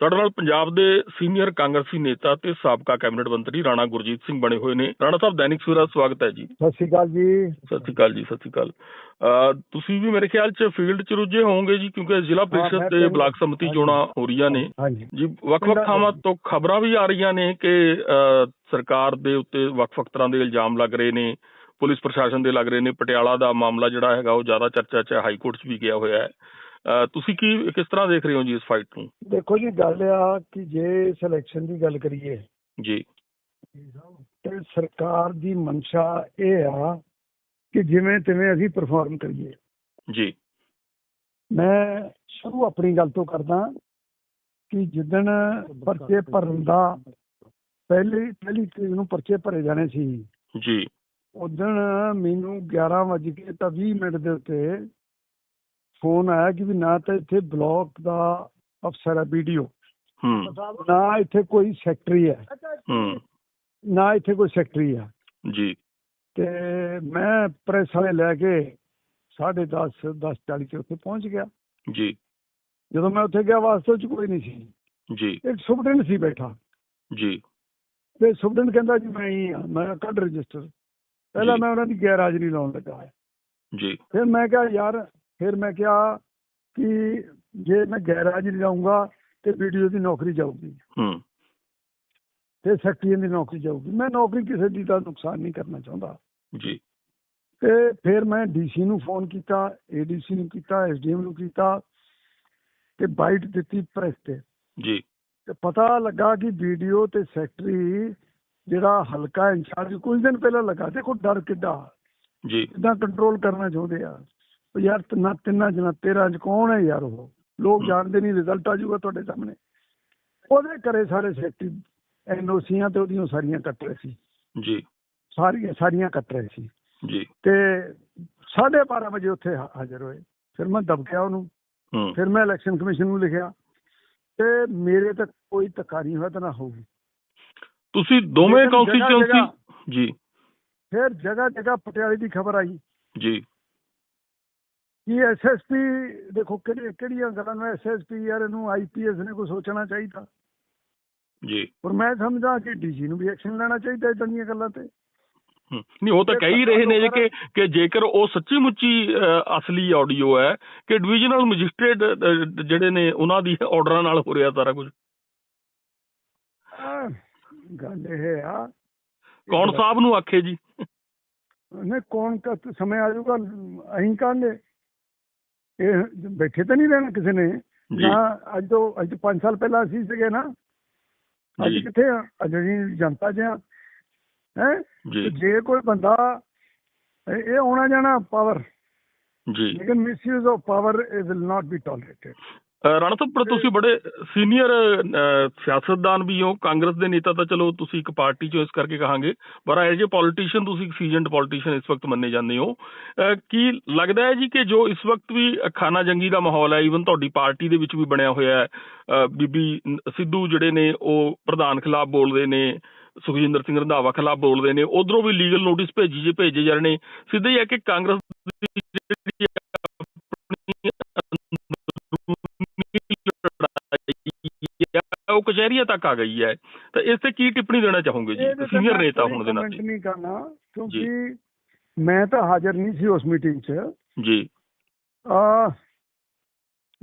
ਤੁਹਾਡੇ ਨਾਲ ਪੰਜਾਬ ਦੇ ਸੀਨੀਅਰ ਕਾਂਗਰਸੀ ਨੇਤਾ ਤੇ ਸਾਬਕਾ ਕੈਬਨਿਟ ਮੰਤਰੀ ਰਾਣਾ ਗੁਰਜੀਤ ਸਿੰਘ ਬਣੇ ਹੋਏ ਨੇ। ਰਾਣਾ ਸਾਹਿਬ ਦੈਨਿਕ ਸਵੇਰਾ ਸਵਾਗਤ ਹੈ ਜੀ। ਸਤਿ ਸ਼੍ਰੀ ਅਕਾਲ ਜੀ। ਸਤਿ ਸ਼੍ਰੀ ਅਕਾਲ ਜੀ ਸਤਿ ਸ਼੍ਰੀ ਅਕਾਲ। ਤੁਸੀਂ ਵੀ ਮੇਰੇ ਖਿਆਲ 'ਚ ਫੀਲਡ 'ਚ ਰੁੱਝੇ ਹੋਵੋਗੇ ਜੀ ਕਿਉਂਕਿ ਜ਼ਿਲ੍ਹਾ ਪ੍ਰੀਸ਼ਦ ਤੇ ਬਲਾਕ ਸਮਿਤੀ ਚੋਣਾਂ ਹੋ ਰਹੀਆਂ ਨੇ। ਜੀ ਵੱਖ-ਵੱਖ ਥਾਵਾਂ ਤੋਂ ਖਬਰਾਂ ਵੀ ਆ ਰਹੀਆਂ ਨੇ ਕਿ ਸਰਕਾਰ ਦੇ ਉੱਤੇ ਵੱਖ-ਵੱਖ ਤਰ੍ਹਾਂ ਦੇ ਇਲਜ਼ਾਮ ਲੱਗ ਰਹੇ ਨੇ ਪੁਲਿਸ ਪ੍ਰਸ਼ਾਸਨ ਦੇ ਲੱਗ ਰਹੇ ਨੇ। ਪਟਿਆਲਾ ਦਾ ਮਾਮਲਾ ਜਿਹੜਾ ਹੈਗਾ ਉਹ ਜ਼ਿਆਦਾ ਚਰਚਾ 'ਚ ਹੈ ਹਾਈ ਕੋਰਟ 'ਚ ਵੀ ਗਿਆ ਹੋਇਆ ਹੈ। ਤੁਸੀਂ ਕੀ ਕਿਸ ਤਰ੍ਹਾਂ ਦੇਖ ਰਹੇ ਹੋ ਜੀ ਇਸ ਫਾਈਟ ਨੂੰ? ਦੇਖੋ ਜੀ ਗੱਲ ਆ ਕਿ ਜੇ ਸਿਲੈਕਸ਼ਨ ਦੀ ਗੱਲ ਕਰੀਏ ਜੀ। ਤੇ ਸਰਕਾਰ ਦੀ ਮਨਸ਼ਾ ਇਹ ਆ ਕਿ ਜਿਵੇਂ ਤਿਵੇਂ ਅਸੀਂ ਪਰਫਾਰਮ ਕਰੀਏ। ਜੀ। ਮੈਂ ਸ਼ੁਰੂ ਆਪਣੀ ਗੱਲ ਤੋਂ ਕਰਦਾ ਕਿ ਜਿੱਦਣ ਪਰਚੇ ਭਰਨ ਦਾ ਪਹਿਲੀ ਪਹਿਲੀ ਤਰੀਕ ਨੂੰ ਪਰਚੇ ਭਰੇ ਜਾਣੇ ਸੀ ਜੀ। ਉਦਣ ਮੈਨੂੰ 11 ਵਜੇ ਕੇ ਤਾਂ 20 ਮਿੰਟ ਦੇ ਉੱਤੇ ਫੋਨ ਆਇਆ ਕਿ ਵੀ ਨਾ ਤਾਂ ਇੱਥੇ ਬਲਾਕ ਦਾ ਅਫਸਰ ਹੈ ਵੀਡੀਓ। ਹੂੰ। ਨਾ ਇੱਥੇ ਕੋਈ ਸੈਕਟਰੀ ਹੈ। ਹੂੰ। ਨਾ ਇੱਥੇ ਕੋਈ ਸੈਕਟਰੀ ਹੈ। ਜੀ। ਤੇ ਮੈਂ ਪ੍ਰੈਸ ਵਾਲੇ ਲੈ ਕੇ 10:30 10:40 ਤੇ ਉੱਥੇ ਪਹੁੰਚ ਗਿਆ। ਜੀ। ਜਦੋਂ ਮੈਂ ਉੱਥੇ ਗਿਆ ਵਾਸਤਵ ਚ ਕੋਈ ਨਹੀਂ ਸੀ। ਜੀ। ਇੱਕ ਸੁਪਰਡੈਂਟ ਸੀ ਬੈਠਾ। ਜੀ। ਤੇ ਸੁਪਰਡੈਂਟ ਕਹਿੰਦਾ ਜੀ ਮੈਂ ਹੀ ਮੈਂ ਕੱਢ ਰਜਿਸਟਰ। ਪਹਿਲਾਂ। ਮੈਂ ਉਹਨਾਂ ਦੀ ਗੈਰ ਹਾਜ਼ਰੀ ਲਾਉਣ ਲੱਗਾ। ਜੀ। ਫਿਰ ਮੈਂ ਕਿਹਾ ਯਾਰ ਫਿਰ ਮੈਂ ਕਿਹਾ ਕਿ ਜੇ ਮੈਂ ਗੈਰ ਹਾਜ਼ਰੀ ਲਾਉਂਗਾ ਤੇ ਵੀਡੀਓ ਦੀ ਨੌਕਰੀ ਜਾਊਗੀ। ਹੂੰ। ਤੇ ਸੈਕਟਰੀ ਦੀ ਨੌਕਰੀ ਜਾਊਗੀ। ਮੈਂ ਨੌਕਰੀ ਕਿਸੇ ਦੀ ਦਾ ਨੁਕਸਾਨ ਨਹੀਂ ਕਰਨਾ ਚਾਹੁੰਦਾ। ਜੀ। ਤੇ ਫਿਰ ਮੈਂ ਡੀਸੀ ਨੂੰ ਫੋਨ ਕੀਤਾ ਏਡੀਸੀ ਨੂੰ ਕੀਤਾ ਐਸਡੀਐਮ ਨੂੰ ਕੀਤਾ ਤੇ ਬਾਈਟ ਦਿੱਤੀ ਪ੍ਰੈਸ ਤੇ। ਜੀ। ਤੇ ਪਤਾ ਲੱਗਾ ਕਿ ਵੀਡੀਓ ਤੇ ਸੈਕਟਰੀ ਜਿਹੜਾ ਹਲਕਾ ਇੰਚਾਰਜ ਕੁਝ ਦਿਨ ਪਹਿਲਾਂ ਲੱਗਾ। ਦੇਖੋ ਡਰ ਕਿੱਡਾ। ਜੀ। ਕਿੱਦਾਂ ਕੰਟਰੋਲ ਕਰਨਾ ਚਾਹੁੰਦੇ ਆ। ਉਹ ਯਾਰ ਤਿੰਨਾਂ ਤਿੰਨਾਂ ਜਨਾ ਤੇਰਾਂ ਚ ਕੌਣ ਹੈ ਯਾਰ ਉਹ? ਲੋਕ। ਜਾਣਦੇ ਨਹੀਂ ਰਿਜ਼ਲਟ ਆ ਜਾਊਗਾ ਤੁਹਾਡੇ ਸਾਹਮਣੇ। ਉਹਦੇ ਕਰੇ ਸਾਰੇ ਸੈਕਟਰੀ ਐਨਓਸੀਆਂ ਤੇ ਉਹਦੀਆਂ ਸਾਰੀਆਂ ਕੱਟ ਰਹੇ ਸੀ। ਜੀ। ਸਾਰੀਆਂ ਸਾਰੀਆਂ ਕੱਟ ਰਹੇ ਸੀ। ਜੀ। ਤੇ 12:30 ਵਜੇ ਉੱਥੇ ਹਾਜ਼ਰ ਹੋਏ। ਫਿਰ ਮੈਂ ਦਬਕਿਆ ਉਹਨੂੰ। ਫਿਰ ਮੈਂ ਇਲੈਕਸ਼ਨ ਕਮਿਸ਼ਨ ਨੂੰ ਲਿਖਿਆ। ਤੇ ਮੇਰੇ ਤੱਕ ਕੋਈ ਨਹੀਂ ਹੋਇਆ ਤਾਂ ਨਾ ਹੋਊਗੀ। ਤੁਸੀਂ ਦੋਵੇਂ ਕੌਂਸਟੀਚੁਐਂਸੀ ਜੀ। ਫਿਰ ਜਗ੍ਹਾ ਜਗ੍ਹਾ ਪਟਿਆਲੇ ਦੀ ਖਬਰ ਆਈ। ਜੀ। ਕਿ ਐਸਐਸਪੀ ਦੇਖੋ ਕਿਹੜੀ ਕਿਹੜੀਆਂ ਗੱਲਾਂ ਨੂੰ ਐਸਐਸਪੀ ਯਾਰ ਇਹਨੂੰ ਆਈਪੀਐਸ ਨੇ ਕੋਈ ਸੋਚਣਾ ਚਾਹੀਦਾ? ਜੀ। ਪਰ ਮੈਂ ਸਮਝਦਾ ਕਿ ਡੀਜੀ ਨੂੰ ਵੀ ਐਕਸ਼ਨ ਲੈਣਾ ਚਾਹੀਦਾ ਇਦਾਂ ਦੀਆਂ ਗੱਲਾਂ ਤੇ। ਨਹੀਂ ਉਹ ਤਾਂ ਕਹਿ ਹੀ ਰਹੇ ਨੇ ਕਿ ਕਿ ਜੇਕਰ ਉਹ ਸੱਚੀ ਮੁੱਚੀ ਅਸਲੀ ਆਡੀਓ ਹੈ ਕਿ ਡਿਵੀਜ਼ਨਲ ਮੈਜਿਸਟ੍ਰੇਟ ਜਿਹੜੇ ਨੇ ਉਹਨਾਂ ਦੀ ਆਰਡਰਾਂ ਨਾਲ ਹੋ ਰਿਹਾ ਸਾਰਾ ਕੁਝ। ਗੱਲ ਇਹ ਆ। ਕੌਣ ਸਾਹਿਬ ਨੂੰ ਆਖੇ ਜੀ? ਨੇ ਕੌਣ ਕਾ ਸਮੇਂ ਆ ਜਾਊਗਾ ਅਹੀਂ ਕਾਂਗੇ ਇਹ ਬੈਠੇ ਤਾਂ ਨਹੀਂ ਰਹਿਣਾ ਕਿਸੇ ਨੇ। ਨਾ ਅੱਜ ਤੋਂ ਅੱਜ ਤੋਂ 5 ਸਾਲ ਪਹਿਲਾਂ ਅਸੀਂ ਸੀਗੇ ਨਾ। ਅੱਜ ਕਿੱਥੇ ਆ? ਅੱਜ ਅਸੀਂ ਜਨਤਾ ਚ ਆ। ਹੈ? ਜੀ। ਕੋਈ ਬੰਦਾ ਇਹ ਆਉਣਾ ਜਾਣਾ ਪਾਵਰ ਜੀ। ਲੇਕਿਨ misuse of power it will not be tolerated uh, Rana ਸਾਹਿਬ ਪਰ ਤੁਸੀਂ ਬੜੇ ਸੀਨੀਅਰ ਸਿਆਸਤਦਾਨ ਵੀ ਹੋ ਕਾਂਗਰਸ ਦੇ ਨੇਤਾ ਤਾਂ ਚਲੋ ਤੁਸੀਂ ਇੱਕ ਪਾਰਟੀ ਚੋਂ ਇਸ ਕਰਕੇ ਕਹਾਂਗੇ ਪਰ ਐਜ਼ ਅ ਪੋਲੀਟੀਸ਼ੀਅਨ ਤੁਸੀਂ ਇੱਕ ਸੀਜ਼ਨਡ ਪੋਲੀਟੀਸ਼ੀਅਨ ਇਸ ਵਕਤ ਮੰਨੇ ਜਾਂਦੇ ਹੋ ਕੀ ਲੱਗਦਾ ਹੈ ਜੀ ਕਿ ਜੋ ਇਸ ਵਕਤ ਵੀ ਖਾਨਾ ਜੰਗੀ ਦਾ ਮਾਹੌਲ ਹੈ ਈਵਨ ਤੁਹਾਡੀ ਪਾਰਟੀ ਦੇ ਵਿੱਚ ਵੀ ਬਣਿਆ ਹੋਇਆ ਹੈ ਬੀਬੀ ਸਿੱਧੂ ਜਿਹੜੇ ਨੇ ਉਹ ਪ੍ਰਧਾਨ ਖਿਲਾਫ ਬੋਲਦੇ ਨੇ ਸੁਖਜਿੰਦਰ ਸਿੰਘ ਰੰਧਾਵਾ ਖਿਲਾਫ ਬੋਲਦੇ ਨੇ ਉਧਰੋਂ ਵੀ ਲੀਗਲ ਨੋਟਿਸ ਭੇਜੀ ਜੇ ਭੇਜੇ ਜਾ ਰਹੇ ਨੇ ਸਿੱਧੇ ਹੀ ਹੈ ਕਿ ਕਾਂਗਰਸ ਦੀ ਜਿਹੜੀ ਉਹ ਕਚਹਿਰੀਆਂ ਤੱਕ ਆ ਗਈ ਹੈ। ਤਾਂ ਇਸ ਤੇ ਕੀ ਟਿੱਪਣੀ ਦੇਣਾ ਚਾਹੋਗੇ ਜੀ? ਸੀਨੀਅਰ ਨੇਤਾ ਹੋਣ ਦੇ ਨਾਤੇ। ਨਹੀਂ ਕਰਨਾ ਕਿਉਂਕਿ ਮੈਂ ਤਾਂ ਹਾਜ਼ਰ ਨਹੀਂ ਸੀ ਉਸ ਮੀਟਿੰਗ 'ਚ। ਜੀ। ਆ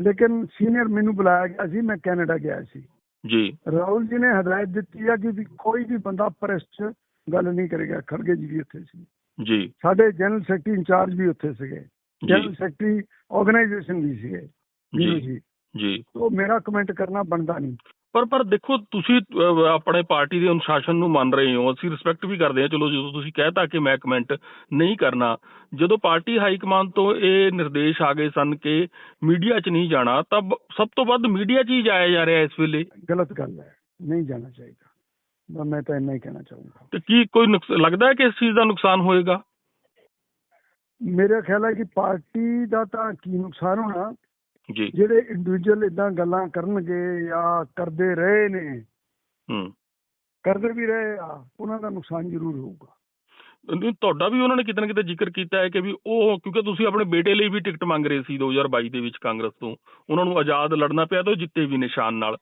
ਲੇਕਿਨ ਸੀਨੀਅਰ ਮੈਨੂੰ ਬੁਲਾਇਆ ਗਿਆ ਸੀ ਮੈਂ ਕੈਨੇਡਾ ਗਿਆ ਸੀ। ਜੀ। ਰਾਹੁਲ ਜੀ ਨੇ ਹਦਾਇਤ ਦਿੱਤੀ ਆ ਕਿ ਕੋਈ ਵੀ ਬੰਦਾ ਪ੍ਰੈਸ 'ਚ ਗੱਲ ਨਹੀਂ ਕਰੇਗਾ। ਖੜਗੇ ਜੀ ਵੀ ਉੱਥੇ ਸੀ। ਜੀ। ਸਾਡੇ ਜਨਰਲ ਸੈਕਟਰੀ ਇੰਚਾਰਜ ਵੀ ਉੱਥੇ ਸੀਗੇ। ਜਨਰਲ ਸੈਕਟਰੀ ਆਰਗੇਨਾਈਜੇਸ਼ਨ ਵੀ ਸੀਗੇ। ਜੀ। ਜੀ। ਜੀ। ਉਹ ਮੇਰਾ ਕਮੈਂਟ ਕਰਨਾ ਬਣਦਾ ਨਹੀਂ। ਪਰ ਪਰ ਦੇਖੋ ਤੁਸੀਂ ਆਪਣੇ ਪਾਰਟੀ ਦੇ ਅਨੁਸ਼ਾਸਨ ਨੂੰ ਮੰਨ ਰਹੇ ਹੋ। ਅਸੀਂ ਰਿਸਪੈਕਟ ਵੀ ਕਰਦੇ ਹਾਂ। ਚਲੋ ਜਦੋਂ ਤੁਸੀਂ ਕਹਿਤਾ ਕਿ ਮੈਂ ਕਮੈਂਟ ਨਹੀਂ ਕਰਨਾ ਜਦੋਂ ਪਾਰਟੀ ਹਾਈ ਕਮਾਂਡ ਤੋਂ ਇਹ ਨਿਰਦੇਸ਼ ਆ ਗਏ ਸਨ ਕਿ ਮੀਡੀਆ 'ਚ ਨਹੀਂ ਜਾਣਾ ਤਾਂ ਸਭ ਤੋਂ ਵੱਧ ਮੀਡੀਆ 'ਚ ਹੀ ਜਾਇਆ ਜਾ ਰਿਹਾ ਇਸ ਵੇਲੇ। ਗਲਤ ਗੱਲ ਹੈ। ਨਹੀਂ ਜਾਣਾ ਚਾਹੀਦਾ। ਮੈਂ ਤਾਂ ਇੰਨਾ ਹੀ ਕਹਿਣਾ ਚਾਹੂੰਗਾ। ਤੇ ਕੀ ਕੋਈ ਲੱਗਦਾ ਹੈ ਕਿ ਇਸ ਚੀਜ਼ ਦਾ ਨੁਕਸਾਨ ਹੋਏਗਾ? ਮੇਰਾ ਖਿਆਲ ਹੈ ਕਿ ਪਾਰਟੀ ਦਾ ਤਾਂ ਕੀ ਨੁਕਸਾਨ ਹੋਣਾ ਜਿਹੜੇ ਇੰਡੀਵਿਜੂਅਲ ਇਦਾਂ ਗੱਲਾਂ ਕਰਨਗੇ ਜਾਂ ਕਰਦੇ ਰਹੇ ਨੇ ਹੂੰ। ਕਰਦੇ ਵੀ ਰਹੇ ਆ ਉਹਨਾਂ ਦਾ ਨੁਕਸਾਨ ਜ਼ਰੂਰ ਹੋਊਗਾ। ਨਹੀਂ, ਤੁਹਾਡਾ ਵੀ ਉਹਨਾਂ ਨੇ ਕਿਤੇ ਨਾ ਕਿਤੇ ਜ਼ਿਕਰ ਕੀਤਾ ਹੈ ਕਿ ਵੀ ਉਹ ਕਿਉਂਕਿ ਤੁਸੀਂ ਆਪਣੇ ਬੇਟੇ ਲਈ ਵੀ ਟਿਕਟ ਮੰਗ ਰਹੇ ਸੀ 2022 ਦੇ ਵਿੱਚ ਕਾਂਗਰਸ ਤੋਂ। ਉਹਨਾਂ ਨੂੰ ਆਜ਼ਾਦ ਲੜਨਾ ਪਿਆ ਤੇ ਉਹ ਜਿੱਤੇ ਵੀ ਨਿਸ਼ਾਨ ਨਾਲ।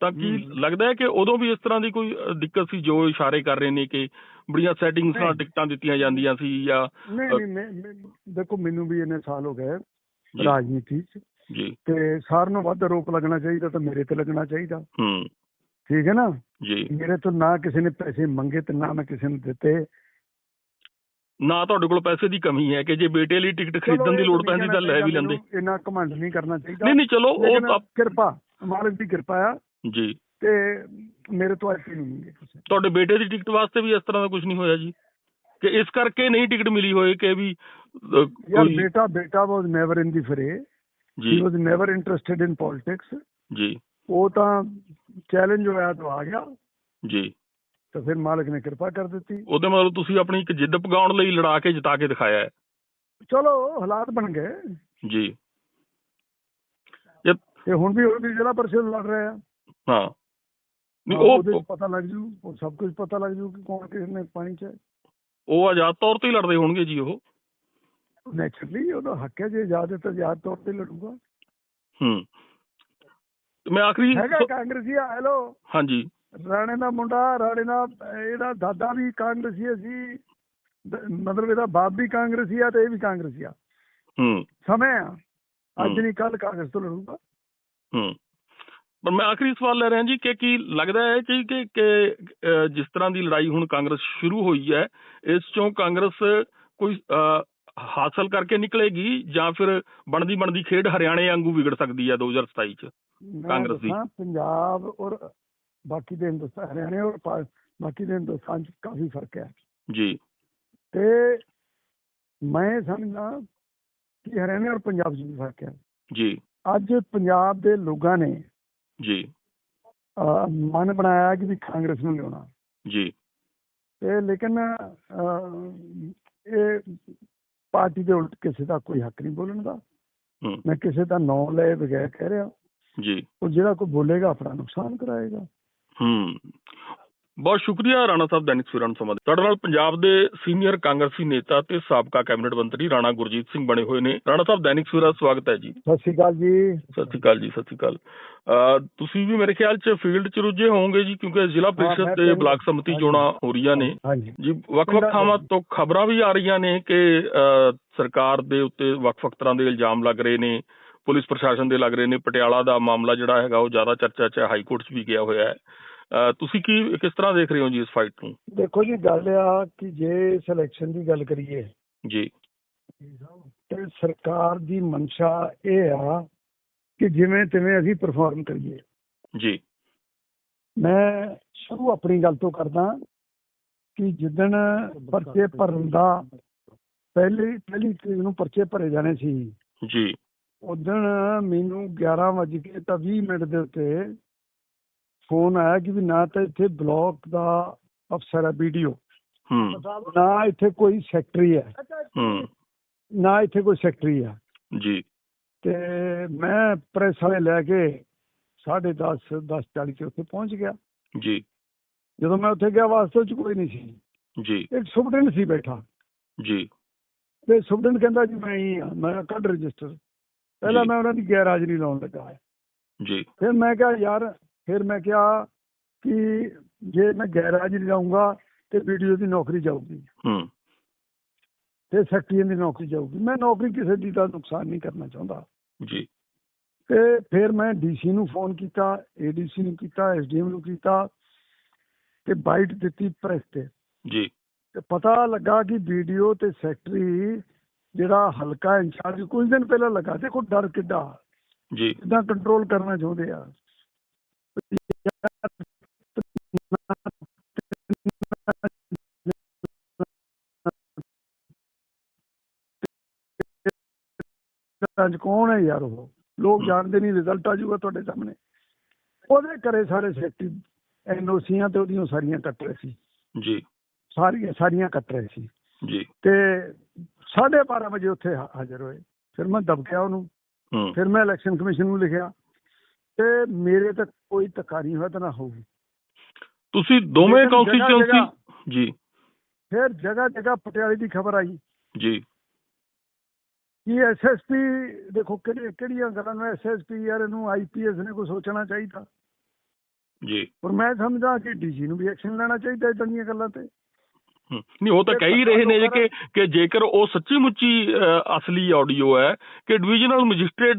ਤਾਂ ਕੀ। ਲੱਗਦਾ ਹੈ ਕਿ ਉਦੋਂ ਵੀ ਇਸ ਤਰ੍ਹਾਂ ਦੀ ਕੋਈ ਦਿੱਕਤ ਸੀ ਜੋ ਇਸ਼ਾਰੇ ਕਰ ਰਹੇ ਨੇ ਕਿ ਬੜੀਆਂ ਸੈਟਿੰਗਸ ਨਾਲ। ਟਿਕਟਾਂ ਦਿੱਤੀਆਂ ਜਾਂਦੀਆਂ ਸੀ ਜਾਂ ਨਹੀਂ ਨਹੀਂ ਦੇਖੋ ਮੈਨੂੰ ਵੀ ਇੰਨੇ ਸਾਲ ਹੋ ਗਏ ਰਾਜਨੀਤੀ 'ਚ। ਜੀ। ਤੇ ਸਾਰਿਆਂ ਨੂੰ ਵੱਧ ਆਰੋਪ ਲੱਗਣਾ ਚਾਹੀਦਾ ਤਾਂ ਮੇਰੇ ਤੇ ਲੱਗਣਾ ਚਾਹੀਦਾ। ਹੂੰ। ਠੀਕ ਹੈ ਨਾ? ਜੀ। ਮੇਰੇ ਤੋਂ ਨਾ ਕਿਸੇ ਨੇ ਪੈਸੇ ਮੰਗੇ ਤੇ ਨਾ ਮੈਂ ਕਿਸੇ ਨੂੰ ਦਿੱਤੇ। ਨਾ ਤੁਹਾਡੇ ਕੋਲ ਪੈਸੇ ਦੀ ਕਮੀ ਹੈ ਕਿ ਜੇ ਬੇਟੇ ਲਈ ਟਿਕਟ ਖਰੀਦਣ ਦੀ ਲੋੜ ਪੈਂਦੀ ਤਾਂ ਲੈ ਵੀ ਲੈਂਦੇ। ਇੰਨਾ ਘਮੰਡ ਨਹੀਂ ਕਰਨਾ ਚਾਹੀਦਾ। ਨਹੀਂ ਨਹੀਂ ਚਲੋ ਉਹ ਕਿਰਪਾ ਮਾਲਕ ਦੀ ਕਿਰਪਾ ਆ। ਜੀ। ਤੇ ਮੇਰੇ ਤੋਂ ਅੱਜ ਨਹੀਂ ਕਿਸੇ। ਤੁਹਾਡੇ ਬੇਟੇ ਦੀ ਟਿਕਟ ਵਾਸਤੇ ਵੀ ਇਸ ਤਰ੍ਹਾਂ ਦਾ ਕੁਝ ਨਹੀਂ ਹੋਇਆ ਜੀ? ਕਿ ਇਸ ਕਰਕੇ ਨਹੀਂ ਟਿਕਟ ਮਿਲੀ ਹੋਏ ਕਿ ਵੀ ਯਾਰ ਬੇਟਾ ਬੇਟਾ ਵਾਸ never in the fray. He ਜੀ। Was never interested in politics ਜੀ। ਉਹ ਤਾਂ ਚੈਲੰਜ ਹੋਇਆ ਤਾਂ ਆ ਗਿਆ। ਜੀ। ਤਾਂ ਫਿਰ ਮਾਲਕ ਨੇ ਕਿਰਪਾ ਕਰ ਦਿੱਤੀ। ਉਹਦੇ ਮਤਲਬ ਤੁਸੀਂ ਆਪਣੀ ਇੱਕ ਜਿੱਦ ਪਗਾਉਣ ਲਈ ਲੜਾ ਕੇ ਜਿਤਾ ਕੇ ਦਿਖਾਇਆ ਹੈ। ਚਲੋ ਹਾਲਾਤ ਬਣ ਗਏ। ਜੀ। ਇਹ ਤੇ ਹੁਣ ਵੀ ਉਹ ਵੀ ਜ਼ਿਲ੍ਹਾ ਪਰਿਸ਼ਦ ਲੜ ਰਹੇ ਆ ਹਾਂ। ਨਹੀਂ ਉਹਦੇ ਉਹ ਪਤਾ ਲੱਗ ਜੂ ਉਹ ਸਭ ਕੁਝ ਪਤਾ ਲੱਗ ਜੂ ਕਿ ਕੌਣ ਕਿਸ ਨੇ ਪਾਣੀ ਚ ਉਹ ਆਜ਼ਾਦ ਤੌਰ ਤੇ ਹੀ ਲੜਦੇ ਹੋਣਗੇ ਜੀ ਉਹ। ਨੈਚੁਰਲੀ ਉਹਦਾ ਹੱਕ ਹੈ ਜੇ ਆਜ਼ਾਦ ਹੈ ਤਾਂ ਆਜ਼ਾਦ ਤੌਰ ਤੇ ਲੜੂਗਾ। ਹੂੰ। ਮੈਂ ਆਖਰੀ ਹੈਗਾ ਕਾਂਗਰਸੀ ਆ ਹੈਲੋ ਹਾਂਜੀ। ਰਾਣੇ ਦਾ ਮੁੰਡਾ ਰਾਣੇ ਦਾ ਇਹਦਾ ਦਾਦਾ ਵੀ ਕਾਂਗਰਸੀ ਸੀ ਮਤਲਬ ਇਹਦਾ ਬਾਪ ਵੀ ਕਾਂਗਰਸੀ ਆ ਤੇ ਇਹ ਵੀ ਕਾਂਗਰਸੀ ਆ। ਹੂੰ। ਸਮੇਂ ਆ। ਅੱਜ। ਨਹੀਂ ਕੱਲ ਕਾਂਗਰਸ ਤੋਂ ਲੜੂਗਾ। ਹੂੰ। ਪਰ ਮੈਂ ਆਖਰੀ ਸਵਾਲ ਲੈ ਰਿਹਾ ਜੀ ਕਿ ਕੀ ਲੱਗਦਾ ਹੈ ਕਿ ਕਿ ਜਿਸ ਤਰ੍ਹਾਂ ਦੀ ਲੜਾਈ ਹੁਣ ਕਾਂਗਰਸ ਸ਼ੁਰੂ ਹੋਈ ਹੈ ਇਸ ਚੋਂ ਕਾਂਗਰਸ ਕੋਈ ਹਾਸਲ ਕਰਕੇ ਨਿਕਲੇਗੀ ਜਾਂ ਫਿਰ ਬਣਦੀ ਬਣਦੀ ਖੇਡ ਹਰਿਆਣੇ ਵਾਂਗੂ ਵਿਗੜ ਸਕਦੀ ਹੈ 2027 ਚ ਕਾਂਗਰਸ ਦੀ। ਪੰਜਾਬ ਔਰ ਬਾਕੀ ਦੇ ਹਿੰਦੁਸਤਾਨ ਹਰਿਆਣੇ ਔਰ ਬਾਕੀ ਦੇ ਹਿੰਦੁਸਤਾਨ ਚ ਕਾਫੀ ਫ਼ਰਕ ਹੈ। ਜੀ। ਤੇ ਮੈਂ ਸਮਝਦਾ ਕਿ ਹਰਿਆਣਾ ਔਰ ਪੰਜਾਬ 'ਚ ਵੀ ਫ਼ਰਕ ਹੈ। ਜੀ। ਅੱਜ ਪੰਜਾਬ ਦੇ ਲੋਕਾਂ ਨੇ ਜੀ। ਮਨ ਬਣਾਇਆ ਕਿ ਵੀ ਕਾਂਗਰਸ ਨੂੰ ਲਿਆਉਣਾ। ਜੀ। ਤੇ ਲੇਕਿਨ ਇਹ ਪਾਰਟੀ ਦੇ ਉਲਟ ਕਿਸੇ ਦਾ ਕੋਈ ਹੱਕ ਨਹੀਂ ਬੋਲਣ ਦਾ। ਮੈਂ ਕਿਸੇ ਦਾ ਨਾਂ ਲਏ ਬਗੈਰ ਕਹਿ ਰਿਹਾ। ਜੀ। ਉਹ ਜਿਹੜਾ ਕੋਈ ਬੋਲੇਗਾ ਆਪਣਾ ਨੁਕਸਾਨ ਕਰਾਏਗਾ। ਹੂੰ। ਬਹੁਤ ਸ਼ੁਕਰੀਆ ਰਾਣਾ ਸਾਹਿਬ ਦੈਨਿਕ ਸਵੇਰਾ ਨੂੰ ਸਮਾਂ। ਤੁਹਾਡੇ ਨਾਲ ਪੰਜਾਬ ਦੇ ਸੀਨੀਅਰ ਕਾਂਗਰਸੀ ਨੇਤਾ ਤੇ ਸਾਬਕਾ ਕੈਬਨਿਟ ਮੰਤਰੀ ਰਾਣਾ ਗੁਰਜੀਤ ਸਿੰਘ ਬਣੇ ਹੋਏ ਨੇ। ਰਾਣਾ ਸਾਹਿਬ ਦੈਨਿਕ ਸਵੇਰਾ ਸਵਾਗਤ ਹੈ ਜੀ। ਸਤਿ ਸ਼੍ਰੀ ਅਕਾਲ ਜੀ। ਸਤਿ ਸ਼੍ਰੀ ਅਕਾਲ ਜੀ ਸਤਿ ਸ਼੍ਰੀ ਅਕਾਲ। ਤੁਸੀਂ ਵੀ ਮੇਰੇ ਖਿਆਲ 'ਚ ਫੀਲਡ 'ਚ ਰੁੱਝੇ ਹੋਵੋਗੇ ਜੀ ਕਿਉਂਕਿ ਜ਼ਿਲ੍ਹਾ ਪ੍ਰੀਸ਼ਦ ਤੇ ਬਲਾਕ ਸਮਿਤੀ। ਚੋਣਾਂ ਹੋ ਰਹੀਆਂ ਨੇ। ਜੀ ਵੱਖ-ਵੱਖ ਥਾਵਾਂ ਤੋਂ ਖਬਰਾਂ ਵੀ ਆ ਰਹੀਆਂ ਨੇ ਕਿ ਸਰਕਾਰ ਦੇ ਉੱਤੇ ਵੱਖ-ਵੱਖ ਤਰ੍ਹਾਂ ਦੇ ਇਲਜ਼ਾਮ ਲੱਗ ਰਹੇ ਨੇ ਪੁਲਿਸ ਪ੍ਰਸ਼ਾਸਨ ਦੇ ਲੱਗ ਰਹੇ ਨੇ। ਪਟਿਆਲਾ ਦਾ ਮਾਮਲਾ ਜਿਹੜਾ ਹੈਗਾ ਉਹ ਜ਼ਿਆਦਾ ਚਰਚਾ 'ਚ ਹੈ ਹਾਈ ਕੋਰਟ 'ਚ ਵੀ ਗਿਆ ਹੋਇਆ ਹੈ। ਤੁਸੀਂ ਕੀ ਕਿਸ ਤਰ੍ਹਾਂ ਦੇਖ ਰਹੇ ਹੋ ਜੀ ਇਸ ਫਾਈਟ ਨੂੰ? ਦੇਖੋ ਜੀ ਗੱਲ ਆ ਕਿ ਜੇ ਸਿਲੈਕਸ਼ਨ ਦੀ ਗੱਲ ਕਰੀਏ ਜੀ। ਤੇ ਸਰਕਾਰ ਦੀ ਮਨਸ਼ਾ ਇਹ ਆ ਕਿ ਜਿਵੇਂ ਤਿਵੇਂ ਅਸੀਂ ਪਰਫਾਰਮ ਕਰੀਏ। ਜੀ। ਮੈਂ ਸ਼ੁਰੂ ਆਪਣੀ ਗੱਲ ਤੋਂ ਕਰਦਾ ਕਿ ਜਿੱਦਣ ਪਰਚੇ ਭਰਨ ਦਾ ਪਹਿਲੀ ਪਹਿਲੀ ਤਰੀਕ ਨੂੰ ਪਰਚੇ ਭਰੇ ਜਾਣੇ ਸੀ ਜੀ। ਉਦੋਂ ਮੈਨੂੰ 11 ਵਜੇ ਕੇ ਤਾਂ 20 ਮਿੰਟ ਦੇ ਉੱਤੇ ਫੋਨ ਆਇਆ ਕਿ ਵੀ ਨਾ ਤਾਂ ਇੱਥੇ ਬਲਾਕ ਦਾ ਅਫਸਰ ਹੈ ਵੀਡੀਓ ਹੂੰ। ਨਾ ਇੱਥੇ ਕੋਈ ਸੈਕਟਰੀ ਹੈ। ਹੂੰ। ਨਾ ਇੱਥੇ ਕੋਈ ਸੈਕਟਰੀ ਹੈ। ਜੀ। ਤੇ ਮੈਂ ਪ੍ਰੈਸ ਵਾਲੇ ਲੈ ਕੇ 10:30 10:40 ਚ ਉੱਥੇ ਪਹੁੰਚ ਗਿਆ। ਜੀ। ਜਦੋਂ ਮੈਂ ਉੱਥੇ ਗਿਆ ਵਾਸਤੇ ਚ ਕੋਈ ਨਹੀਂ ਸੀ। ਜੀ। ਇੱਕ ਸੁਪਰਡੈਂਟ ਸੀ ਬੈਠਾ। ਜੀ। ਤੇ ਸੁਪਰਡੈਂਟ ਕਹਿੰਦਾ ਜੀ ਮੈਂ ਹੀ ਆ ਮੈਂ ਕੱਢ ਰਜਿਸਟਰ। ਪਹਿਲਾਂ। ਮੈਂ ਉਹਨਾਂ ਦੀ ਗੈਰ ਹਾਜ਼ਰੀ ਲਾਉਣ ਲੱਗਾ। ਜੀ। ਫਿਰ ਮੈਂ ਕਿਹਾ ਯਾਰ ਫਿਰ ਮੈਂ ਕਿਹਾ ਕਿ ਜੇ ਮੈਂ ਗੈਰ ਹਾਜ਼ਰੀ ਲਾਉਂਗਾ ਤੇ ਵੀਡੀਓ ਦੀ ਨੌਕਰੀ ਜਾਊਗੀ। ਹੂੰ। ਤੇ ਸੈਕਟਰੀ ਦੀ ਨੌਕਰੀ ਜਾਊਗੀ। ਮੈਂ ਨੌਕਰੀ ਕਿਸੇ ਦੀ ਦਾ ਨੁਕਸਾਨ ਨਹੀਂ ਕਰਨਾ ਚਾਹੁੰਦਾ। ਜੀ। ਤੇ ਫਿਰ ਮੈਂ ਡੀਸੀ ਨੂੰ ਫੋਨ ਕੀਤਾ ਏਡੀਸੀ ਨੂੰ ਕੀਤਾ ਐਸਡੀਐਮ ਨੂੰ ਕੀਤਾ ਤੇ ਬਾਈਟ ਦਿੱਤੀ ਪ੍ਰੈਸ ਤੇ। ਜੀ। ਤੇ ਪਤਾ ਲੱਗਾ ਕਿ ਵੀਡੀਓ ਤੇ ਸੈਕਟਰੀ ਜਿਹੜਾ ਹਲਕਾ ਇੰਚਾਰਜ ਕੁਝ ਦਿਨ ਪਹਿਲਾਂ ਲੱਗਾ। ਦੇਖੋ ਡਰ ਕਿੱਡਾ। ਜੀ। ਕਿੱਦਾਂ ਕੰਟਰੋਲ ਕਰਨਾ ਚਾਹੁੰਦੇ ਆ। ਅੱਜ ਕੌਣ ਹੈ ਯਾਰ ਉਹ? ਲੋਕ ਜਾਣਦੇ ਨਹੀਂ ਰਿਜ਼ਲਟ ਆ ਜਾਊਗਾ ਤੁਹਾਡੇ ਸਾਹਮਣੇ। ਉਹਦੇ ਕਰੇ ਸਾਰੇ ਸੈਕਟਰੀ ਐਨਓਸੀਆਂ ਤੇ ਉਹਦੀਆਂ ਸਾਰੀਆਂ ਕੱਟ ਰਹੇ ਸੀ। ਜੀ। ਸਾਰੀਆਂ ਸਾਰੀਆਂ ਕੱਟ ਰਹੇ ਸੀ। ਜੀ। ਤੇ 12:30 ਵਜੇ ਉੱਥੇ ਹਾਜ਼ਰ ਹੋਏ। ਫਿਰ ਮੈਂ ਦਬਕਿਆ ਉਹਨੂੰ। ਫਿਰ ਮੈਂ ਇਲੈਕਸ਼ਨ ਕਮਿਸ਼ਨ ਨੂੰ ਲਿਖਿਆ। ਤੇ ਮੇਰੇ ਤੱਕ ਕੋਈ ਧੱਕਾ ਨਹੀਂ ਹੋਇਆ ਤਾਂ ਨਾ ਹੋਊ ਤੁਸੀਂ ਦੋਵੇਂ ਕੌਂਸਟੀਚੁਐਂਸੀ ਜੀ। ਫਿਰ ਜਗ੍ਹਾ ਜਗ੍ਹਾ ਪਟਿਆਲੇ ਦੀ ਖਬਰ ਆਈ। ਜੀ। ਕਿ ਐਸਐਸਪੀ ਦੇਖੋ ਕਿਹੜੀ ਕਿਹੜੀਆਂ ਗੱਲਾਂ ਨੂੰ ਐਸਐਸਪੀ ਯਾਰ ਇਹਨੂੰ ਆਈਪੀਐਸ ਨੇ ਕੋਈ ਸੋਚਣਾ ਚਾਹੀਦਾ। ਜੀ। ਪਰ ਮੈਂ ਸਮਝਦਾ ਕਿ ਡੀਜੀ ਨੂੰ ਵੀ ਐਕਸ਼ਨ ਲੈਣਾ ਚਾਹੀਦਾ ਇਦਾਂ ਦੀਆਂ ਗੱਲਾਂ ਤੇ। ਨਹੀਂ ਉਹ ਤਾਂ ਕਹਿ ਹੀ ਰਹੇ ਨੇ ਜੀ ਕਿ ਕਿ ਜੇਕਰ ਉਹ ਸੱਚੀ ਮੁੱਚੀ ਅਸਲੀ ਆਡੀਓ ਹੈ ਕਿ ਡਿਵੀਜ਼ਨਲ ਮੈਜਿਸਟ੍ਰੇਟ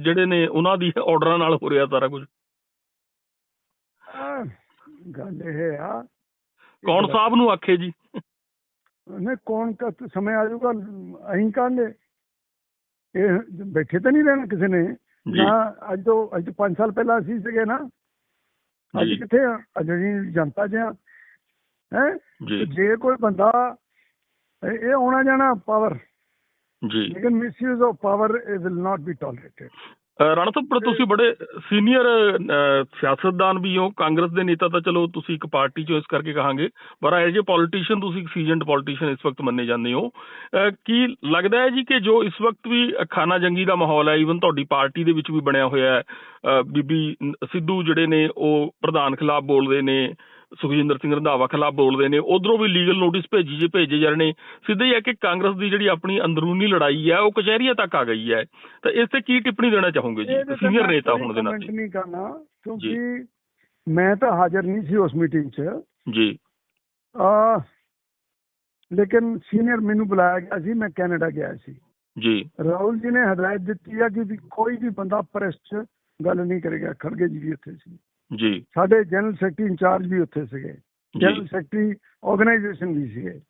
ਜਿਹੜੇ ਨੇ ਉਹਨਾਂ ਦੀ ਆਰਡਰਾਂ ਨਾਲ ਹੋ ਰਿਹਾ ਸਾਰਾ ਕੁਝ। ਗੱਲ ਇਹ ਆ ਕੌਣ ਸਾਹਿਬ ਨੂੰ ਆਖੇ ਜੀ? ਨੇ ਕੌਣ ਕਾ ਸਮੇਂ ਆ ਜਾਊਗਾ ਅਹੀਂ ਕਾਂਗੇ ਇਹ ਬੈਠੇ ਤਾਂ ਨਹੀਂ ਰਹਿਣਾ ਕਿਸੇ ਨੇ। ਜੀ। ਨਾ ਅੱਜ ਤੋਂ ਅੱਜ ਤੋਂ 5 ਸਾਲ ਪਹਿਲਾਂ ਅਸੀਂ ਸੀਗੇ ਨਾ। ਅੱਜ ਜੀ। ਕਿੱਥੇ ਆ? ਅੱਜ ਅਸੀਂ ਜਨਤਾ ਚ ਆ। ਹੈ? ਜੀ। ਕੋਈ ਬੰਦਾ ਇਹ ਆਉਣਾ ਜਾਣਾ ਪਾਵਰ ਜੀ। ਲੇਕਿਨ misuse of power will not be tolerated uh, Rana ਸਾਹਿਬ ਪਰ ਤੁਸੀਂ ਬੜੇ ਸੀਨੀਅਰ ਸਿਆਸਤਦਾਨ ਵੀ ਹੋ ਕਾਂਗਰਸ ਦੇ ਨੇਤਾ ਤਾਂ ਚਲੋ ਤੁਸੀਂ ਇੱਕ ਪਾਰਟੀ ਚੋਂ ਇਸ ਕਰਕੇ ਕਹਾਂਗੇ ਪਰ ਐਜ਼ ਅ ਪੋਲੀਟੀਸ਼ੀਅਨ ਤੁਸੀਂ ਇੱਕ ਸੀਜ਼ਨਡ ਪੋਲੀਟੀਸ਼ੀਅਨ ਇਸ ਵਕਤ ਮੰਨੇ ਜਾਂਦੇ ਹੋ ਕੀ ਲੱਗਦਾ ਹੈ ਜੀ ਕਿ ਜੋ ਇਸ ਵਕਤ ਵੀ ਖਾਨਾ ਜੰਗੀ ਦਾ ਮਾਹੌਲ ਹੈ ਈਵਨ ਤੁਹਾਡੀ ਪਾਰਟੀ ਦੇ ਵਿੱਚ ਵੀ ਬਣਿਆ ਹੋਇਆ ਹੈ ਬੀਬੀ ਸਿੱਧੂ ਜਿਹੜੇ ਨੇ ਉਹ ਪ੍ਰਧਾਨ ਖਿਲਾਫ ਬੋਲਦੇ ਨੇ ਸੁਖਜਿੰਦਰ ਸਿੰਘ ਰੰਧਾਵਾ ਖਿਲਾਫ ਬੋਲਦੇ ਨੇ ਉਧਰੋਂ ਵੀ ਲੀਗਲ ਨੋਟਿਸ ਭੇਜੀ ਜੇ ਭੇਜੇ ਜਾ ਰਹੇ ਨੇ। ਸਿੱਧੇ ਹੀ ਹੈ ਕਿ ਕਾਂਗਰਸ ਦੀ ਜਿਹੜੀ ਆਪਣੀ ਅੰਦਰੂਨੀ ਲੜਾਈ ਹੈ ਉਹ ਕਚਹਿਰੀਆਂ ਤੱਕ ਆ ਗਈ ਹੈ। ਤਾਂ ਇਸ ਤੇ ਕੀ ਟਿੱਪਣੀ ਦੇਣਾ ਚਾਹੋਗੇ ਜੀ? ਸੀਨੀਅਰ ਨੇਤਾ ਹੋਣ ਦੇ ਨਾਤੇ। ਨਹੀਂ ਕਰਨਾ ਕਿਉਂਕਿ ਮੈਂ ਤਾਂ ਹਾਜ਼ਰ ਨਹੀਂ ਸੀ ਉਸ ਮੀਟਿੰਗ 'ਚ। ਜੀ। ਆ ਲੇਕਿਨ ਸੀਨੀਅਰ ਮੈਨੂੰ ਬੁਲਾਇਆ ਗਿਆ ਸੀ ਮੈਂ ਕੈਨੇਡਾ ਗਿਆ ਸੀ। ਜੀ। ਰਾਹੁਲ ਜੀ ਨੇ ਹਦਾਇਤ ਦਿੱਤੀ ਆ ਕਿ ਕੋਈ ਵੀ ਬੰਦਾ ਪ੍ਰੈਸ 'ਚ ਗੱਲ ਨਹੀਂ ਕਰੇਗਾ ਖੜਗੇ ਜੀ ਵੀ ਉੱਥੇ ਸੀ। ਜੀ। ਸਾਡੇ ਜਨਰਲ ਸੈਕਟਰੀ ਇੰਚਾਰਜ ਵੀ ਉੱਥੇ ਸੀਗੇ। ਜਨਰਲ ਸੈਕਟਰੀ ਆਰਗੇਨਾਈਜੇਸ਼ਨ ਵੀ ਸੀਗੇ।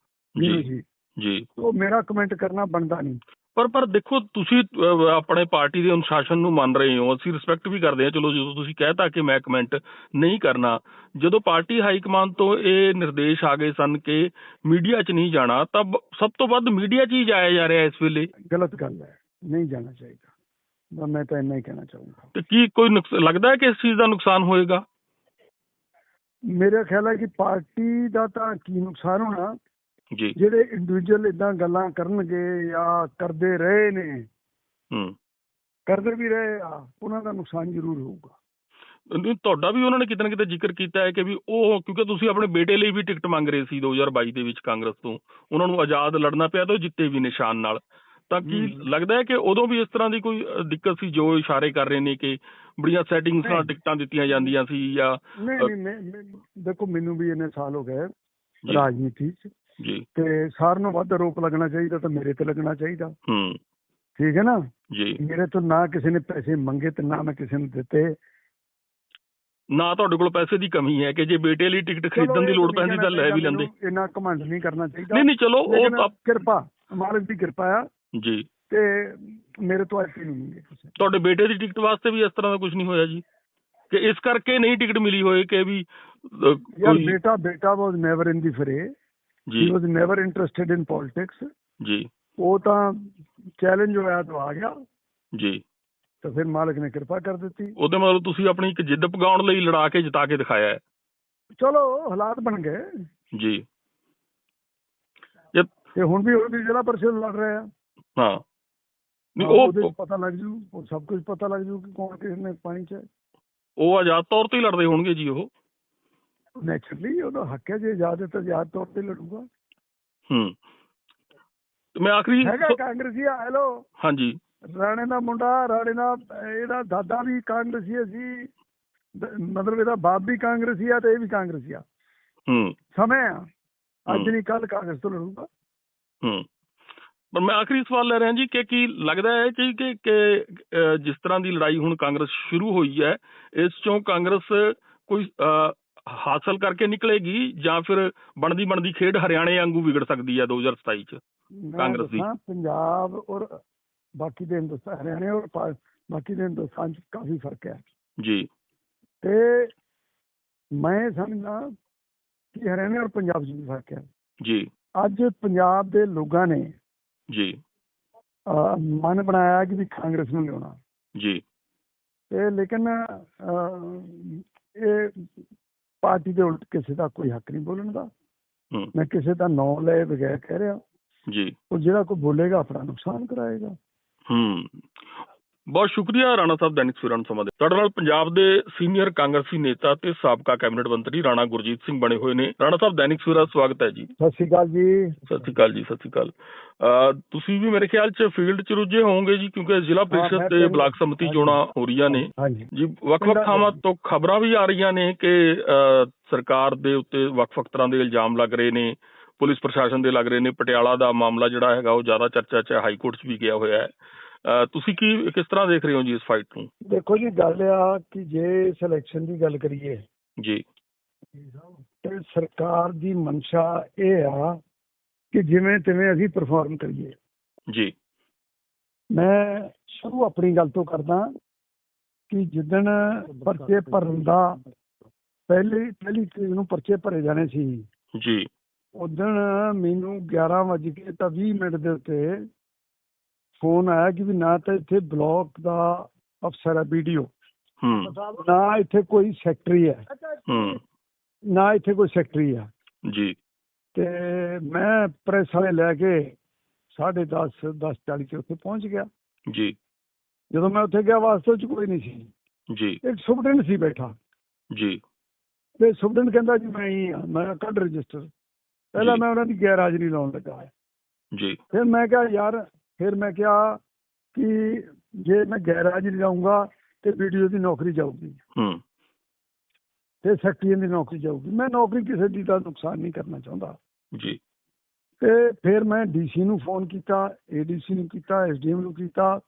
ਜੀ। ਜੀ ਉਹ ਮੇਰਾ ਕਮੈਂਟ ਕਰਨਾ ਬਣਦਾ ਨਹੀਂ। ਪਰ ਪਰ ਦੇਖੋ ਤੁਸੀਂ ਆਪਣੇ ਪਾਰਟੀ ਦੇ ਅਨੁਸ਼ਾਸਨ ਨੂੰ ਮੰਨ ਰਹੇ ਹੋ। ਅਸੀਂ ਰਿਸਪੈਕਟ ਵੀ ਕਰਦੇ ਹਾਂ। ਚਲੋ ਜਦੋਂ ਤੁਸੀਂ ਕਹਿਤਾ ਕਿ ਮੈਂ ਕਮੈਂਟ ਨਹੀਂ ਕਰਨਾ ਜਦੋਂ ਪਾਰਟੀ ਹਾਈ ਕਮਾਂਡ ਤੋਂ ਇਹ ਨਿਰਦੇਸ਼ ਆ ਗਏ ਸਨ ਕਿ ਮੀਡੀਆ 'ਚ ਨਹੀਂ ਜਾਣਾ ਤਾਂ ਸਭ ਤੋਂ ਵੱਧ ਮੀਡੀਆ 'ਚ ਹੀ ਜਾਇਆ ਜਾ ਰਿਹਾ ਇਸ ਵੇਲੇ। ਗਲਤ ਗੱਲ ਹੈ। ਨਹੀਂ ਜਾਣਾ ਚਾਹੀਦਾ। ਮੈਂ ਤਾਂ ਇੰਨਾ ਹੀ ਕਹਿਣਾ ਚਾਹੂੰਗਾ। ਤੇ ਕੀ ਕੋਈ ਲੱਗਦਾ ਹੈ ਕਿ ਇਸ ਚੀਜ਼ ਦਾ ਨੁਕਸਾਨ ਹੋਏਗਾ? ਮੇਰਾ ਖਿਆਲ ਹੈ ਕਿ ਪਾਰਟੀ ਦਾ ਤਾਂ ਕੀ ਨੁਕਸਾਨ ਹੋਣਾ ਜੀ। ਜਿਹੜੇ ਇੰਡੀਵਿਜੂਅਲ ਇਦਾਂ ਗੱਲਾਂ ਕਰਨਗੇ ਜਾਂ ਕਰਦੇ ਰਹੇ ਨੇ ਹੂੰ। ਕਰਦੇ ਵੀ ਰਹੇ ਆ ਉਹਨਾਂ ਦਾ ਨੁਕਸਾਨ ਜ਼ਰੂਰ ਹੋਊਗਾ। ਨਹੀਂ, ਤੁਹਾਡਾ ਵੀ ਉਹਨਾਂ ਨੇ ਕਿਤੇ ਨਾ ਕਿਤੇ ਜ਼ਿਕਰ ਕੀਤਾ ਹੈ ਕਿ ਵੀ ਉਹ ਕਿਉਂਕਿ ਤੁਸੀਂ ਆਪਣੇ ਬੇਟੇ ਲਈ ਵੀ ਟਿਕਟ ਮੰਗ ਰਹੇ ਸੀ 2022 ਦੇ ਵਿੱਚ ਕਾਂਗਰਸ ਤੋਂ। ਉਹਨਾਂ ਨੂੰ ਆਜ਼ਾਦ ਲੜਨਾ ਪਿਆ ਤਾਂ ਉਹ ਜਿੱਤੇ ਵੀ ਨਿਸ਼ਾਨ ਨਾਲ। ਤਾਂ ਕੀ। ਲੱਗਦਾ ਹੈ ਕਿ ਉਦੋਂ ਵੀ ਇਸ ਤਰ੍ਹਾਂ ਦੀ ਕੋਈ ਦਿੱਕਤ ਸੀ ਜੋ ਇਸ਼ਾਰੇ ਕਰ ਰਹੇ ਨੇ ਕਿ ਬੜੀਆਂ ਸੈਟਿੰਗਸ ਨਾਲ। ਟਿਕਟਾਂ ਦਿੱਤੀਆਂ ਜਾਂਦੀਆਂ ਸੀ ਜਾਂ ਨਹੀਂ ਨਹੀਂ ਦੇਖੋ ਮੈਨੂੰ ਵੀ ਇੰਨੇ ਸਾਲ ਹੋ ਗਏ ਰਾਜਨੀਤੀ 'ਚ। ਜੀ। ਤੇ ਸਾਰਿਆਂ ਨੂੰ ਵੱਧ ਆਰੋਪ ਲੱਗਣਾ ਚਾਹੀਦਾ ਤਾਂ ਮੇਰੇ ਤੇ ਲੱਗਣਾ ਚਾਹੀਦਾ। ਹੂੰ। ਠੀਕ ਹੈ ਨਾ? ਜੀ। ਮੇਰੇ ਤੋਂ ਨਾ ਕਿਸੇ ਨੇ ਪੈਸੇ ਮੰਗੇ ਤੇ ਨਾ ਮੈਂ ਕਿਸੇ ਨੂੰ ਦਿੱਤੇ। ਨਾ ਤੁਹਾਡੇ ਕੋਲ ਪੈਸੇ ਦੀ ਕਮੀ ਹੈ ਕਿ ਜੇ ਬੇਟੇ ਲਈ ਟਿਕਟ ਖਰੀਦਣ ਦੀ ਲੋੜ ਪੈਂਦੀ ਤਾਂ ਲੈ ਵੀ ਲੈਂਦੇ। ਇੰਨਾ ਘਮੰਡ ਨਹੀਂ ਕਰਨਾ ਚਾਹੀਦਾ। ਨਹੀਂ ਨਹੀਂ ਚਲੋ ਉਹ ਕਿਰਪਾ ਮਾਲਕ ਦੀ ਕਿਰਪਾ ਆ। ਜੀ। ਤੇ ਮੇਰੇ ਤੋਂ ਅੱਜ ਨਹੀਂ ਮੰਗੇ ਕਿਸੇ। ਨੇ। ਤੁਹਾਡੇ ਬੇਟੇ ਦੀ ਟਿਕਟ ਵਾਸਤੇ ਵੀ ਇਸ ਤਰ੍ਹਾਂ ਦਾ ਕੁਝ ਨਹੀਂ ਹੋਇਆ ਜੀ? ਕਿ ਇਸ ਕਰਕੇ ਨਹੀਂ ਟਿਕਟ ਮਿਲੀ ਹੋਏ ਕਿ ਵੀ ਯਾਰ ਕੋਈ ਬੇਟਾ ਬੇਟਾ ਵਾਸ ਨੈਵਰ ਇਨ ਦੀ ਫਰੇ ਜੀ। He was never interested in politics ਜੀ। ਉਹ ਤਾਂ ਚੈਲੰਜ ਹੋਇਆ ਤਾਂ ਆ ਗਿਆ। ਜੀ। ਤਾਂ ਫਿਰ ਮਾਲਕ ਨੇ ਕਿਰਪਾ ਕਰ ਦਿੱਤੀ। ਉਹਦੇ ਮਤਲਬ ਤੁਸੀਂ ਆਪਣੀ ਇੱਕ ਜਿੱਦ ਪਗਾਉਣ ਲਈ ਲੜਾ ਕੇ ਜਿਤਾ ਕੇ ਦਿਖਾਇਆ ਹੈ। ਚਲੋ ਹਾਲਾਤ ਬਣ ਗਏ। ਜੀ। ਤੇ ਹੁਣ ਵੀ ਉਹ ਵੀ ਜ਼ਿਲ੍ਹਾ ਪਰਿਸ਼ਦ ਲੜ ਰਹੇ। ਆ ਹਾਂ। ਨਹੀਂ ਉਹਦੇ ਉਹ 'ਚ ਪਤਾ ਲੱਗ ਜੂ ਉਹ ਸਭ ਕੁਝ ਪਤਾ ਲੱਗ ਜੂ ਕਿ ਕੌਣ ਕਿਸ ਨੇ ਪਾਣੀ ਚ ਉਹ ਆਜ਼ਾਦ ਤੌਰ ਤੇ ਹੀ ਲੜਦੇ ਹੋਣਗੇ ਜੀ ਉਹ। ਨੈਚੁਰਲੀ ਉਹਦਾ ਹੱਕ ਹੈ ਜੇ ਆਜ਼ਾਦ ਹੈ ਤਾਂ ਆਜ਼ਾਦ ਤੌਰ ਤੇ ਲੜੂਗਾ। ਹੂੰ। ਤੇ ਮੈਂ ਆਖਰੀ ਹੈਗਾ ਕਾਂਗਰਸੀ ਆ ਹੈਲੋ ਹਾਂਜੀ। ਰਾਣੇ ਦਾ ਮੁੰਡਾ ਰਾਣੇ ਦਾ ਇਹਦਾ ਦਾਦਾ ਵੀ ਕਾਂਗਰਸੀ ਸੀ ਦ- ਮਤਲਬ ਇਹਦਾ ਬਾਪ ਵੀ ਕਾਂਗਰਸੀ ਆ ਤੇ ਇਹ ਵੀ ਕਾਂਗਰਸੀ ਆ। ਹੂੰ। ਸਮੇਂ ਆ। ਅੱਜ। ਨਹੀਂ ਕੱਲ ਕਾਂਗਰਸ ਤੋਂ ਲੜੂਗਾ। ਹੂੰ। ਪਰ ਮੈਂ ਆਖਰੀ ਸਵਾਲ ਲੈ ਰਿਹਾ ਜੀ ਕਿ ਕੀ ਲੱਗਦਾ ਹੈ ਕਿ ਕਿ ਜਿਸ ਤਰ੍ਹਾਂ ਦੀ ਲੜਾਈ ਹੁਣ ਕਾਂਗਰਸ ਸ਼ੁਰੂ ਹੋਈ ਹੈ ਇਸ ਚੋਂ ਕਾਂਗਰਸ ਕੋਈ ਹਾਸਲ ਕਰਕੇ ਨਿਕਲੇਗੀ ਜਾਂ ਫਿਰ ਬਣਦੀ ਬਣਦੀ ਖੇਡ ਹਰਿਆਣੇ ਵਾਂਗੂ ਵਿਗੜ ਸਕਦੀ ਹੈ 2027 ਚ ਕਾਂਗਰਸ ਦੀ। ਪੰਜਾਬ ਔਰ ਬਾਕੀ ਦੇ ਹਿੰਦੁਸਤਾਨ ਹਰਿਆਣੇ ਔਰ ਬਾਕੀ ਦੇ ਹਿੰਦੁਸਤਾਨ ਚ ਕਾਫੀ ਫ਼ਰਕ ਹੈ। ਜੀ। ਤੇ ਮੈਂ ਸਮਝਦਾ ਕਿ ਹਰਿਆਣੇ ਔਰ ਪੰਜਾਬ ਚ ਵੀ ਫ਼ਰਕ ਹੈ। ਜੀ। ਅੱਜ ਪੰਜਾਬ ਦੇ ਲੋਕਾਂ ਨੇ ਜੀ। ਅਹ, ਮਨ ਬਣਾਇਆ ਕਿ ਵੀ ਕਾਂਗਰਸ ਨੂੰ ਲਿਆਉਣਾ। ਜੀ। ਤੇ ਲੇਕਿਨ ਅਹ, ਇਹ ਪਾਰਟੀ ਦੇ ਉਲਟ ਕਿਸੇ ਦਾ ਕੋਈ ਹੱਕ ਨਹੀਂ ਬੋਲਣ ਦਾ। ਹੂੰ। ਮੈਂ ਕਿਸੇ ਦਾ ਨਾਂ ਲਏ ਬਗੈਰ ਕਹਿ ਰਿਹਾ। ਜੀ। ਉਹ ਜਿਹੜਾ ਕੋਈ ਬੋਲੇਗਾ ਆਪਣਾ ਨੁਕਸਾਨ ਕਰਾਏਗਾ। ਹੂੰ। ਬਹੁਤ ਸ਼ੁਕਰੀਆ ਰਾਣਾ ਸਾਹਿਬ ਦੈਨਿਕ ਸਵੇਰਾ ਨੂੰ ਸਮਾਂ ਦੇ ਤੁਹਾਡੇ ਨਾਲ ਪੰਜਾਬ ਦੇ ਸੀਨੀਅਰ ਕਾਂਗਰਸੀ ਨੇਤਾ ਤੇ ਸਾਬਕਾ ਕੈਬਨਿਟ ਮੰਤਰੀ ਰਾਣਾ ਗੁਰਜੀਤ ਸਿੰਘ ਬਣੇ ਹੋਏ ਨੇ। ਰਾਣਾ ਸਾਹਿਬ ਦੈਨਿਕ ਸਵੇਰਾ ਸਵਾਗਤ ਹੈ ਜੀ। ਸਤਿ ਸ਼੍ਰੀ ਅਕਾਲ ਜੀ। ਸਤਿ ਸ਼੍ਰੀ ਅਕਾਲ ਜੀ ਸਤਿ ਸ਼੍ਰੀ ਅਕਾਲ। ਤੁਸੀਂ ਵੀ ਮੇਰੇ ਖਿਆਲ 'ਚ ਫੀਲਡ 'ਚ ਰੁੱਝੇ ਹੋਵੋਗੇ ਜੀ ਕਿਉਂਕਿ ਜ਼ਿਲ੍ਹਾ ਪ੍ਰੀਸ਼ਦ ਤੇ ਬਲਾਕ ਸਮਿਤੀ। ਚੋਣਾਂ ਹੋ ਰਹੀਆਂ ਨੇ। ਜੀ ਵੱਖ-ਵੱਖ ਥਾਵਾਂ ਤੋਂ ਖਬਰਾਂ ਵੀ ਆ ਰਹੀਆਂ ਨੇ ਕਿ ਸਰਕਾਰ ਦੇ ਉੱਤੇ ਵੱਖ-ਵੱਖ ਤਰ੍ਹਾਂ ਦੇ ਇਲਜ਼ਾਮ ਲੱਗ ਰਹੇ ਨੇ ਪੁਲਿਸ ਪ੍ਰਸ਼ਾਸਨ ਦੇ ਲੱਗ ਰਹੇ ਨੇ। ਪਟਿਆਲਾ ਦਾ ਮਾਮਲਾ ਜਿਹੜਾ ਹੈਗਾ ਉਹ ਜ਼ਿਆਦਾ ਚਰਚਾ 'ਚ ਹਾਈ ਕੋਰਟ 'ਚ ਵੀ ਗਿਆ ਹੋਇਆ ਹੈ। ਤੁਸੀਂ ਕੀ ਕਿਸ ਤਰ੍ਹਾਂ ਦੇਖ ਰਹੇ ਹੋ ਜੀ ਇਸ ਫਾਈਟ ਨੂੰ? ਦੇਖੋ ਜੀ ਗੱਲ ਆ ਕਿ ਜੇ ਸਿਲੈਕਸ਼ਨ ਦੀ ਗੱਲ ਕਰੀਏ ਜੀ। ਤੇ ਸਰਕਾਰ ਦੀ ਮਨਸ਼ਾ ਇਹ ਆ ਕਿ ਜਿਵੇਂ ਤਿਵੇਂ ਅਸੀਂ ਪਰਫਾਰਮ ਕਰੀਏ। ਜੀ। ਮੈਂ ਸ਼ੁਰੂ ਆਪਣੀ ਗੱਲ ਤੋਂ ਕਰਦਾ ਕਿ ਜਿੱਦਣ ਪਰਚੇ ਭਰਨ ਦਾ ਪਹਿਲੀ ਪਹਿਲੀ ਤਰੀਕ ਨੂੰ ਪਰਚੇ ਭਰੇ ਜਾਣੇ ਸੀ ਜੀ। ਉਦਣ ਮੈਨੂੰ 11 ਵਜੇ ਕੇ ਤਾਂ 20 ਮਿੰਟ ਦੇ ਉੱਤੇ ਫੋਨ ਆਇਆ ਕਿ ਵੀ ਨਾ ਤਾਂ ਇੱਥੇ ਬਲਾਕ ਦਾ ਅਫਸਰ ਹੈ ਵੀਡੀਓ ਹੂੰ। ਨਾ ਇੱਥੇ ਕੋਈ ਸੈਕਟਰੀ ਹੈ। ਹੂੰ। ਨਾ ਇੱਥੇ ਕੋਈ ਸੈਕਟਰੀ ਹੈ। ਜੀ। ਤੇ ਮੈਂ ਪ੍ਰੈਸ ਵਾਲੇ ਲੈ ਕੇ 10:30 10:40 ਤੇ ਉੱਥੇ ਪਹੁੰਚ ਗਿਆ। ਜੀ। ਜਦੋਂ ਮੈਂ ਉੱਥੇ ਗਿਆ ਵਾਸਤੇ ਚ ਕੋਈ ਨਹੀਂ ਸੀ। ਜੀ। ਇੱਕ ਸੁਪਰਡੈਂਟ ਸੀ ਬੈਠਾ। ਜੀ। ਤੇ ਸੁਪਰਡੈਂਟ ਕਹਿੰਦਾ ਜੀ ਮੈਂ ਹੀ ਮੈਂ ਕੱਢ ਰਜਿਸਟਰ। ਪਹਿਲਾਂ। ਮੈਂ ਉਹਨਾਂ ਦੀ ਗੈਰ ਹਾਜ਼ਰੀ ਲਾਉਣ ਲੱਗਾ। ਜੀ। ਫਿਰ ਮੈਂ ਕਿਹਾ ਯਾਰ ਫਿਰ ਮੈਂ ਕਿਹਾ ਕਿ ਜੇ ਮੈਂ ਗੈਰ ਹਾਜ਼ਰੀ ਲਾਉਂਗਾ ਤੇ ਵੀਡੀਓ ਦੀ ਨੌਕਰੀ ਜਾਊਗੀ। ਹੂੰ। ਤੇ ਸੈਕਟਰੀ ਦੀ ਨੌਕਰੀ ਜਾਊਗੀ। ਮੈਂ ਨੌਕਰੀ ਕਿਸੇ ਦੀ ਦਾ ਨੁਕਸਾਨ ਨਹੀਂ ਕਰਨਾ ਚਾਹੁੰਦਾ। ਜੀ। ਤੇ ਫਿਰ ਮੈਂ ਡੀਸੀ ਨੂੰ ਫੋਨ ਕੀਤਾ ਏਡੀਸੀ ਨੂੰ ਕੀਤਾ ਐਸਡੀਐਮ ਨੂੰ ਕੀਤਾ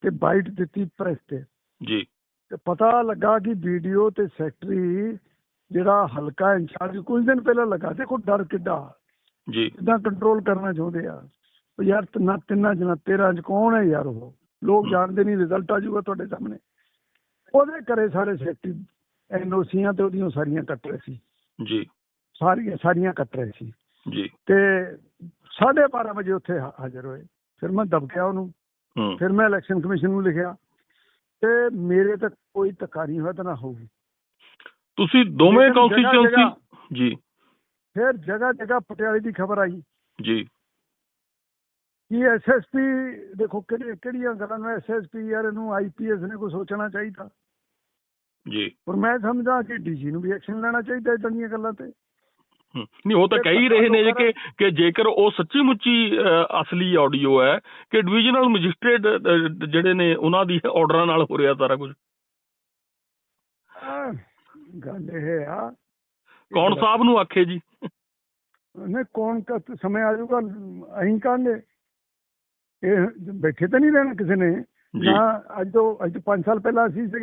ਤੇ ਬਾਈਟ ਦਿੱਤੀ ਪ੍ਰੈਸ ਤੇ। ਜੀ। ਤੇ ਪਤਾ ਲੱਗਾ ਕਿ ਵੀਡੀਓ ਤੇ ਸੈਕਟਰੀ ਜਿਹੜਾ ਹਲਕਾ ਇੰਚਾਰਜ ਕੁਝ ਦਿਨ ਪਹਿਲਾਂ ਲੱਗਾ। ਦੇਖੋ ਡਰ ਕਿੱਡਾ। ਜੀ। ਕਿੱਦਾਂ ਕੰਟਰੋਲ ਕਰਨਾ ਚਾਹੁੰਦੇ ਆ। ਉਹ ਯਾਰ ਤਿੰਨਾਂ ਤਿੰਨਾਂ ਜਨਾ ਤੇਰਾਂ ਚ ਕੌਣ ਹੈ ਯਾਰ ਉਹ? ਲੋਕ। ਜਾਣਦੇ ਨਹੀਂ ਰਿਜ਼ਲਟ ਆ ਜਾਊਗਾ ਤੁਹਾਡੇ ਸਾਹਮਣੇ। ਉਹਦੇ ਕਰੇ ਸਾਰੇ ਸੈਕਟਰੀ ਐਨਓਸੀਆਂ ਤੇ ਉਹਦੀਆਂ ਸਾਰੀਆਂ ਕੱਟ ਰਹੇ ਸੀ। ਜੀ। ਸਾਰੀਆਂ ਸਾਰੀਆਂ ਕੱਟ ਰਹੇ ਸੀ। ਜੀ। ਤੇ 12:30 ਵਜੇ ਉੱਥੇ ਹਾਜ਼ਰ ਹੋਏ। ਫਿਰ ਮੈਂ ਦਬਕਿਆ ਉਹਨੂੰ। ਫਿਰ ਮੈਂ ਇਲੈਕਸ਼ਨ ਕਮਿਸ਼ਨ ਨੂੰ ਲਿਖਿਆ। ਤੇ ਮੇਰੇ ਤੱਕ ਕੋਈ ਨਹੀਂ ਹੋਇਆ ਤਾਂ ਨਾ ਹੋਊਗੀ ਤੁਸੀਂ ਦੋਵੇਂ ਕੌਂਸਟੀਚੁਐਂਸੀ ਜੀ। ਫਿਰ ਜਗ੍ਹਾ ਜਗ੍ਹਾ ਪਟਿਆਲੇ ਦੀ ਖਬਰ ਆਈ। ਜੀ। ਕਿ ਐਸਐਸਪੀ ਦੇਖੋ ਕਿਹੜੀ ਕਿਹੜੀਆਂ ਗੱਲਾਂ ਨੂੰ ਐਸਐਸਪੀ ਯਾਰ ਇਹਨੂੰ ਆਈਪੀਐਸ ਨੇ ਕੋਈ ਸੋਚਣਾ ਚਾਹੀਦਾ? ਜੀ। ਪਰ ਮੈਂ ਸਮਝਦਾ ਕਿ ਡੀਜੀ ਨੂੰ ਵੀ ਐਕਸ਼ਨ ਲੈਣਾ ਚਾਹੀਦਾ ਇਦਾਂ ਦੀਆਂ ਗੱਲਾਂ ਤੇ। ਨਹੀਂ ਉਹ ਤਾਂ ਕਹਿ ਹੀ ਰਹੇ ਨੇ ਜੇ ਕਿ ਕਿ ਜੇਕਰ ਉਹ ਸੱਚੀ ਮੁੱਚੀ ਅਸਲੀ ਆਡੀਓ ਹੈ ਕਿ ਡਿਵੀਜ਼ਨਲ ਮੈਜਿਸਟ੍ਰੇਟ ਜਿਹੜੇ ਨੇ ਉਹਨਾਂ ਦੀ ਆਰਡਰਾਂ ਨਾਲ ਹੋ ਰਿਹਾ ਸਾਰਾ ਕੁਝ। ਗੱਲ ਇਹ ਆ। ਕੌਣ ਸਾਹਿਬ ਨੂੰ ਆਖੇ ਜੀ? ਨੇ ਕੌਣ ਕਾ ਸਮੇਂ ਆ ਜਾਊਗਾ? ਅਹੀਂ ਕਾਂਗੇ ਇਹ ਬੈਠੇ ਤਾਂ ਨਹੀਂ ਰਹਿਣਾ ਕਿਸੇ ਨੇ। ਨਾ ਅੱਜ ਤੋਂ ਅੱਜ ਤੋਂ 5 ਸਾਲ ਪਹਿਲਾਂ ਅਸੀਂ ਸੀਗੇ।